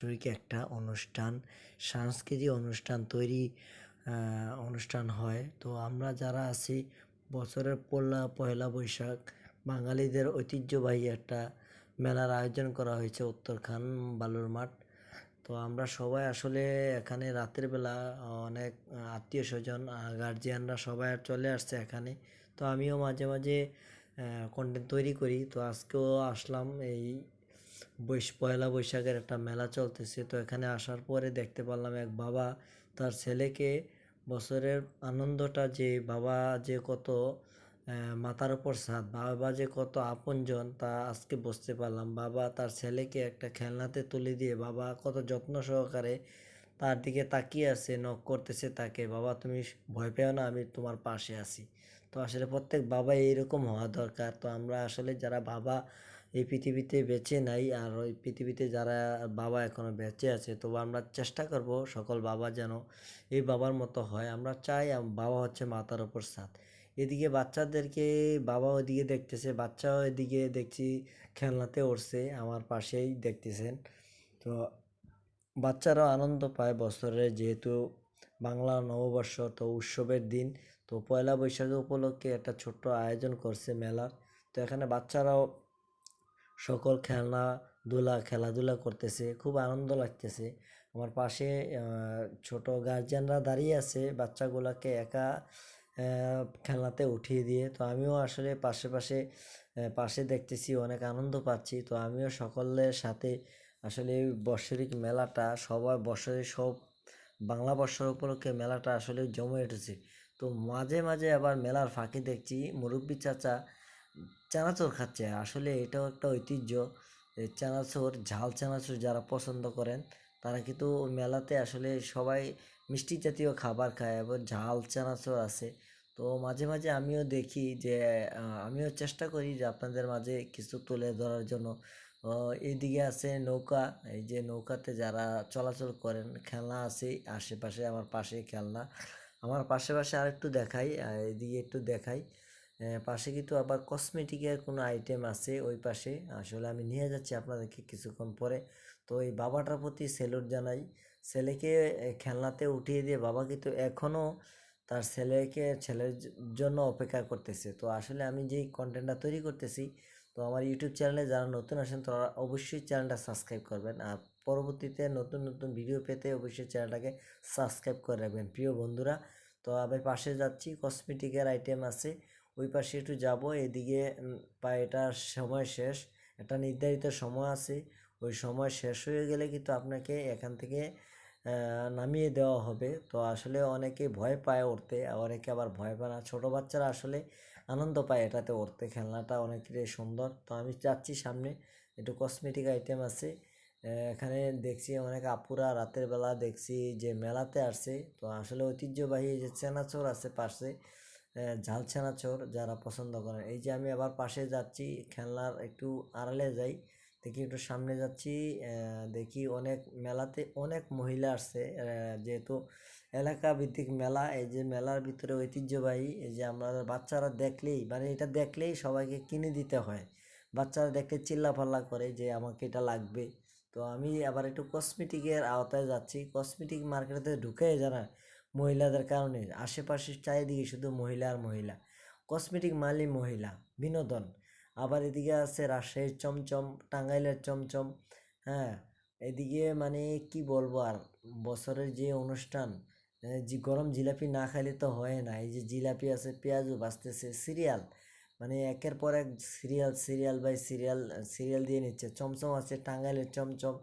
বাৎসরিক একটা অনুষ্ঠান, সাংস্কৃতিক অনুষ্ঠান তৈরি অনুষ্ঠান হয়। তো আমরা যারা আছি, বছরের পয়লা পয়লা বৈশাখ, বাঙালিদের ঐতিহ্যবাহী একটা মেলার আয়োজন করা হয়েছে উত্তরখান বালুর মাঠ। তো আমরা সবাই আসলে এখানে রাতের বেলা, অনেক আত্মীয় স্বজন গার্জিয়ানরা সবাই চলে আসছে এখানে। তো আমিও মাঝে মাঝে কন্টেন্ট তৈরি করি। তো আজকেও আসলাম এই বৈশ পয়লা বৈশাখের একটা মেলা চলতেছে। তো এখানে আসার পরে দেখতে পারলাম এক বাবা তার ছেলেকে বছরের আনন্দটা যে বাবা যে কত মাথার উপর ছাদ বাবা যে কত আপনজন তা আজকে বুঝতে পারলাম। বাবা তার ছেলেকে একটা খেলনাতে তুলে দিয়ে বাবা কত যত্ন সহকারে তার দিকে তাকিয়ে আছে নখ করতেছে তাকে, বাবা তুমি ভয় পেও না, আমি তোমার পাশে আছি। তো আসলে প্রত্যেক বাবা এইরকম হওয়া দরকার। তো আমরা আসলে যারা বাবা এই পৃথিবীতে বেঁচে নাই আর ওই পৃথিবীতে যারা বাবা এখনও বেঁচে আছে তো আমরা চেষ্টা করব সকল বাবা যেন এই বাবার মতো হয়। আমরা চাই বাবা হচ্ছে মাতার ওপর ছাদ এদিকে বাচ্চাদেরকে বাবা ওদিকে দেখতেছে বাচ্চাও এদিকে দেখছি খেলনাতে উঠছে আমার পাশেই দেখতেছেন। তো বাচ্চারাও আনন্দ পায় বছরে যেহেতু বাংলা নববর্ষ তো উৎসবের দিন। তো পয়লা বৈশাখ উপলক্ষে একটা ছোট্ট আয়োজন করছে মেলার। তো এখানে বাচ্চারাও সকল খেলনা ধুলা খেলাধুলা করতেছে, খুব আনন্দ লাগতেছে। আমার পাশে ছোট গার্জিয়ানরা দাঁড়িয়ে আছে, বাচ্চাগুলোকে একা খেলনাতে উঠিয়ে দিয়ে। তো আমিও আসলে পাশে পাশে পাশে দেখতেছি, অনেক আনন্দ পাচ্ছি। তো আমিও সকলের সাথে আসলে বৎসরিক মেলাটা, সবার বছরে সব, বাংলা বর্ষর উপলক্ষে মেলাটা আসলে জমে উঠেছে। তো মাঝে মাঝে আবার মেলার ফাঁকে দেখছি, মুরব্বী চাচা চানাচুর খাচ্ছে। আসলে এটাও একটা ঐতিহ্য চানাচুর ঝাল চানাচুর যারা পছন্দ করেন তারা কিন্তু মেলাতে আসলে সবাই মিষ্টি জাতীয় খাবার খায় এবং ঝাল চানাচুর আছে। তো মাঝে মাঝে আমিও দেখি যে আমিও চেষ্টা করি যে আপনাদের মাঝে কিছু তুলে ধরার জন্য। ও, এইদিকে আছে নৌকা। এই যে নৌকাতে যারা চলাচল করেন খেলনা আছে আশেপাশে আমার পাশে খেলনা। আমার পাশে পাশে আরেকটু দেখাই এদিকে একটু দেখাই। পাশে কিন্তু আবার কসমেটিকের কোনো আইটেম আছে ওই পাশে। আসলে আমি নিয়ে যাচ্ছি আপনাদেরকে কিছুক্ষণ পরে। তো এই বাবাটার প্রতি সেলুট জানাই। ছেলেকে খেলনাতে উঠিয়ে দিয়ে বাবা কিন্তু এখনও তার ছেলেকে, ছেলের জন্য অপেক্ষা করতেছে। তো আসলে আমি যেই কন্টেন্টটা তৈরি করতেছি, তো আমার ইউটিউব চ্যানেলে যারা নতুন আসেন তারা অবশ্যই চ্যানেলটা সাবস্ক্রাইব করবেন। আর পরবর্তীতে নতুন নতুন ভিডিও পেতে অবশ্যই চ্যানেলটাকে সাবস্ক্রাইব করে রাখবেন। প্রিয় বন্ধুরা, তো আমি পাশে যাচ্ছি। কসমেটিকের আইটেম আছে। ওই পাশে একটু যাব, এদিকে এটার সময় শেষ, একটা নির্ধারিত সময় আছে। ওই সময় শেষ হয়ে গেলে কিন্তু আপনাকে এখান থেকে নামিয়ে দেওয়া হবে। তো আসলে অনেকে ভয় পায় উঠতে অনেকে আবার ভয় পায় না। ছোটো বাচ্চারা আসলে আনন্দ পায় এটাতে উঠতে খেলনাটা অনেকটাই সুন্দর। তো আমি যাচ্ছি সামনে, একটু কসমেটিক আইটেম আছে। এখানে দেখছি অনেক আপুরা রাতের বেলা দেখছি যে মেলাতে আসছে। তো আসলে ঐতিহ্যবাহী যে চেনাচোর আছে পাশে ঝাল চেনাচোর যারা পছন্দ করেন। এই যে আমি আবার পাশে যাচ্ছি, খেলনার একটু আড়ালে যাই, দেখি একটু সামনে যাচ্ছি দেখি অনেক মেলাতে অনেক মহিলা আসছে। যেহেতু এলাকা ভিত্তিক মেলা, এই যে মেলার ভিতরে ঐতিহ্যবাহী, এই যে আমরা বাচ্চারা দেখলেই মানে এটা দেখলেই সবাইকে কিনে দিতে হয়। বাচ্চারা দেখলে চিল্লাফাল্লা করে যে আমাকে এটা লাগবে। তো আমি আবার একটু কসমেটিকের আওতায় যাচ্ছি। কসমেটিক মার্কেটে ঢুকে জানা মহিলাদের কারণে আশেপাশে চারিদিকে শুধু মহিলা আর মহিলা। কসমেটিক মালি মহিলা, বিনোদন। আবার এদিকে আছে রাজশাহীর চমচম, টাঙ্গাইলের চমচম হ্যাঁ? এদিকে মানে কি বলব আর, বছরের যে অনুষ্ঠান যে গরম জিলাপি না খাইলে তো হয় না। এই যে জিলাপি আছে, পেঁয়াজও বাঁচতেছে, সিরিয়াল। মানে একের পর এক serial serial by serial serial দিয়ে নিচ্ছে। চমচম আছে, টাঙ্গাইলের চমচম